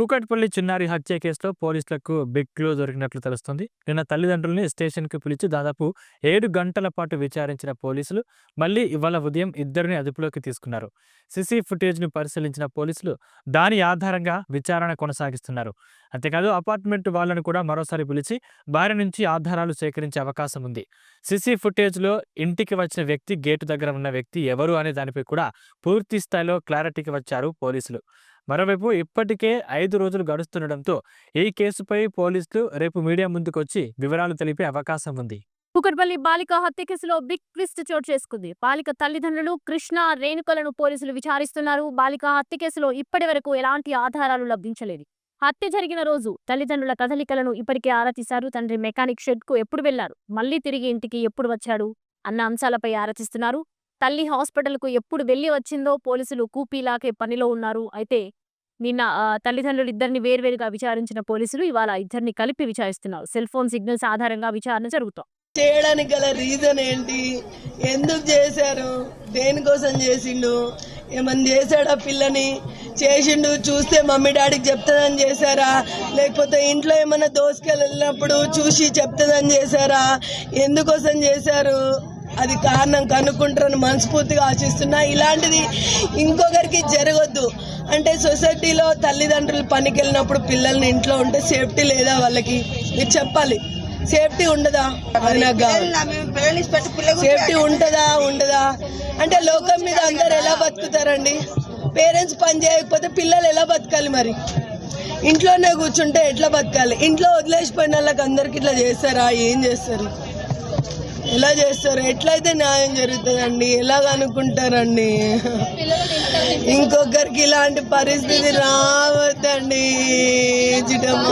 కూకట్పల్లి చిన్నారి హత్య కేసులో పోలీసులకు బిగ్ క్లూ దొరికినట్లు తెలుస్తుంది. నిన్న తల్లిదండ్రుల్ని స్టేషన్కి పిలిచి దాదాపు ఏడు గంటల పాటు విచారించిన పోలీసులు మళ్ళీ ఇవాళ ఉదయం ఇద్దరిని అదుపులోకి తీసుకున్నారు. సిసి ఫుటేజ్ను పరిశీలించిన పోలీసులు దాని ఆధారంగా విచారణ కొనసాగిస్తున్నారు. అంతేకాదు అపార్ట్మెంట్ వాళ్ళను కూడా మరోసారి పిలిచి భార్య నుంచి ఆధారాలు సేకరించే అవకాశం ఉంది. సిసి ఫుటేజ్లో ఇంటికి వచ్చిన వ్యక్తి గేటు దగ్గర ఉన్న వ్యక్తి ఎవరు అనే దానిపై కూడా పూర్తి స్థాయిలో క్లారిటీకి వచ్చారు పోలీసులు. మరోవైపు ఇప్పటికే ఐదు రోజులు గడుస్తుండటంతో ఈ కేసుపై పోలీసులు రేపు మీడియా ముందుకొచ్చి వివరాలు తెలిపే అవకాశం ఉంది. కుకట్పల్లి బాలిక హత్య కేసులో బిగ్ ట్విస్ట్ చోటు చేసుకుంది. బాలిక తల్లిదండ్రులు కృష్ణ రేణుకలను పోలీసులు విచారిస్తున్నారు. బాలిక హత్య కేసులో ఇప్పటి వరకు ఎలాంటి ఆధారాలు లభించలేదు. హత్య జరిగిన రోజు తల్లిదండ్రుల కదలికలను ఇప్పటికే ఆరా తీశారు. తండ్రి మెకానిక్ షెడ్కు ఎప్పుడు వెళ్ళారు మళ్ళీ తిరిగి ఇంటికి ఎప్పుడు వచ్చాడు? అన్న అంశాలపై ఆరా తీస్తున్నారు. తల్లి హాస్పిటల్కు ఎప్పుడు వెళ్ళి వచ్చిందో పోలీసులు కూపీలాకే పనిలో ఉన్నారు. అయితే నిన్న తల్లిదండ్రులు ఇద్దరిని వేర్వేరుగా విచారించిన పోలీసులు ఇవాళ ఇద్దరిని కలిపి విచారిస్తున్నారు. సెల్ ఫోన్ సిగ్నల్స్ ఆధారంగా విచారణ జరుగుతాం చేయడానికి గల రీజన్ ఏంటి? ఎందుకు చేశారు? దేనికోసం చేసిండు? ఏమన్నా చేశాడా పిల్లని? చేసిండు చూస్తే మమ్మీ డాడీకి చెప్తుందని చేశారా? లేకపోతే ఇంట్లో ఏమైనా దోసుకెళ్ళి వెళ్ళినప్పుడు చూసి చెప్తుందని చేశారా? ఎందుకోసం చేశారు? అది కారణం కనుక్కుంటారని మనస్ఫూర్తిగా ఆశిస్తున్నా. ఇలాంటిది ఇంకొకరికి జరగొద్దు. అంటే సొసైటీలో తల్లిదండ్రులు పనికి వెళ్ళినప్పుడు పిల్లల్ని ఇంట్లో ఉంటే సేఫ్టీ లేదా వాళ్ళకి? మీరు చెప్పాలి. సేఫ్టీ ఉండదా? అది నాకు సేఫ్టీ ఉంటుందా ఉండదా? అంటే లోకం మీద అందరు ఎలా బతుకుతారండి? పేరెంట్స్ పని చేయకపోతే పిల్లలు ఎలా బతకాలి మరి? ఇంట్లోనే కూర్చుంటే ఎట్లా బతకాలి? ఇంట్లో వదిలేసిపోయిన వాళ్ళకి అందరికి ఇట్లా చేస్తారా? ఏం చేస్తారు? ఎలా చేస్తారు ఎట్లయితే న్యాయం జరుగుతుందండి ఎలాగ అనుకుంటారండి ఇంకొకరికి ఇలాంటి పరిస్థితి రావద్దండి చిటమ్మ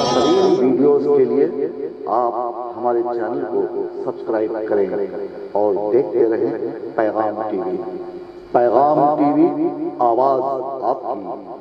वीडियोस के लिए आप हमारे चैनल को सब्सक्राइब करें और देखते रहें पैगाम टीवी पैगाम टीवी आवाज आपकी